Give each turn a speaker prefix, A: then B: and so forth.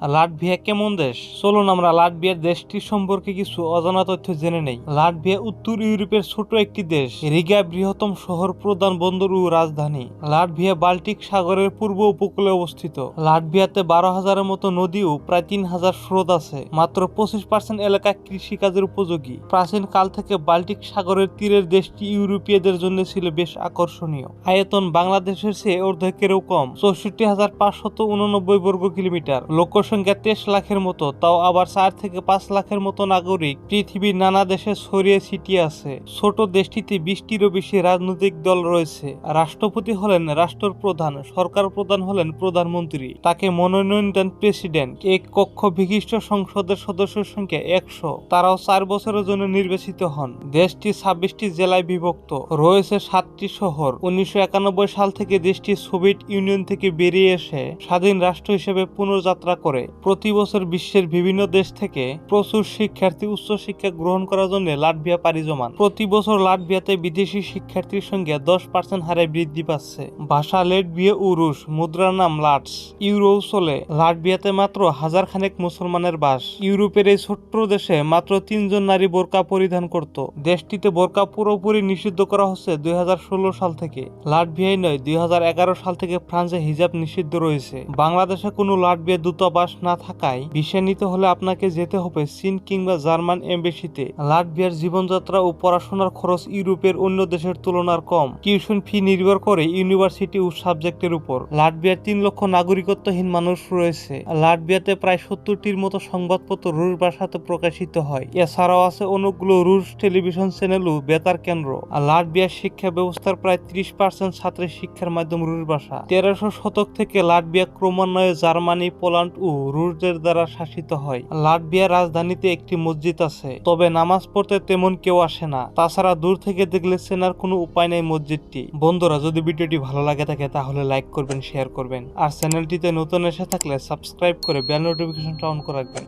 A: Latvia কেমন দেশ? চলুন আমরা লাটভিয়ার দেশটি সম্পর্কে কিছু অজানা তথ্য জেনে নেই। লাটভিয়া উত্তর ইউরোপের ছোট একটি দেশ, রিগা বৃহত্তম শহর প্রধান বন্দর ও রাজধানী। লাটভিয়া বাল্টিক সাগরের পূর্ব উপকূলে অবস্থিত। লাটভিয়াতে বারো হাজারের মতো নদী ও প্রায় তিন হাজার স্রোত আছে। মাত্র পঁচিশ পার্সেন্ট এলাকা কৃষিকাজের উপযোগী। প্রাচীন কাল থেকে বাল্টিক সাগরের তীরের দেশটি ইউরোপীয়দের জন্য ছিল বেশ আকর্ষণীয়। আয়তন বাংলাদেশের চেয়ে অর্ধেকেরও কম, চৌষট্টি হাজার পাঁচশত উননব্বই বর্গ কিলোমিটার। লোক সংখ্যা তেইশ লাখের মতো, তাও আবার চার থেকে পাঁচ লাখের মতো নাগরিক পৃথিবীর নানা দেশে ছড়িয়ে ছিটিয়ে আছে। ছোট দেশটিতে বিশটিরও বেশি রাজনৈতিক দল রয়েছে। রাষ্ট্রপতি হলেন রাষ্ট্রপ্রধান সরকার প্রধান হলেন প্রধানমন্ত্রী। তাকে মনোনয়ন দেন প্রেসিডেন্ট, এক কক্ষ বিশিষ্ট সংসদের সদস্যের সংখ্যা একশো। তারাও চার বছরের জন্য নির্বাচিত হন। দেশটি ছাব্বিশটি জেলায় বিভক্ত। রয়েছে সাতটি শহর। উনিশশো একানব্বই সাল থেকে দেশটি সোভিয়েত ইউনিয়ন থেকে বেরিয়ে এসে স্বাধীন রাষ্ট্র হিসেবে পুনর্যাত্রা করে। প্রতি বছর বিশ্বের বিভিন্ন দেশ থেকে প্রচুর শিক্ষার্থী উচ্চশিক্ষা গ্রহণ করার জন্য লাটভিয়া পাড়ি জমান। প্রতি বছর লাটভিয়াতে বিদেশি শিক্ষার্থীর সংখ্যা দশ পার্সেন্ট হারে বৃদ্ধি পাচ্ছে। ভাষা লেটভিয়া ও রুশ, মুদ্রার নাম লাটস। ইউরো চলে লাটভিয়াতে মাত্র হাজার খানেক মুসলমানের বাস। ইউরোপের এই ছোট্ট দেশে মাত্র তিনজন নারী বোরকা পরিধান করত। দেশটিতে বোরকা পুরোপুরি নিষিদ্ধ করা হচ্ছে দুই হাজার ষোলো সাল থেকে। লাটভিয়ায় নয়, দুই সাল থেকে ফ্রান্সে হিজাব নিষিদ্ধ রয়েছে। বাংলাদেশে কোনো লাটভিয়া দূতাবাস না থাকায় ভিসা নিতে হলে আপনাকে যেতে হবে চীন কিংবা জার্মান এমবেসিতে। লাটভিয়ার জীবনযাত্রা ও পড়াশোনার খরচ ইউরোপের অন্য দেশের তুলনার কম। টিউশন ফি নির্ভর করে ইউনিভার্সিটি ও সাবজেক্টের উপর। লাটভিয়ার তিন লক্ষ নাগরিকত্বহীন মানুষ রয়েছে। লাটভিয়াতে প্রায় সত্তরটির মতো সংবাদপত্র রুশ ভাষাতে প্রকাশিত হয়। এছাড়াও আছে অনেকগুলো রুশ টেলিভিশন চ্যানেল ও বেতার কেন্দ্র। লাটভিয়ার শিক্ষা ব্যবস্থার প্রায় ত্রিশ পার্সেন্ট ছাত্রের শিক্ষার মাধ্যম রুশ ভাষা। তেরোশো শতক থেকে লাটভিয়া ক্রমান্বয়ে জার্মানি, পোল্যান্ড ও রুশদের দ্বারা শাসিত হয়। লাটভিয়া রাজধানীতে একটি মসজিদ আছে। তবে নামাজ পড়তে তেমন কেউ আসে না। তাছাড়া দূর থেকে দেখলে চেনার কোনো উপায় নেই মসজিদটি। বন্ধুরা, যদি ভিডিওটি ভালো লাগে থাকে, তাহলে লাইক করবেন, শেয়ার করবেন। আর চ্যানেলটিতে নতুন এসে থাকলে সাবস্ক্রাইব করে বেল নোটিফিকেশনটা অন করে রাখবেন।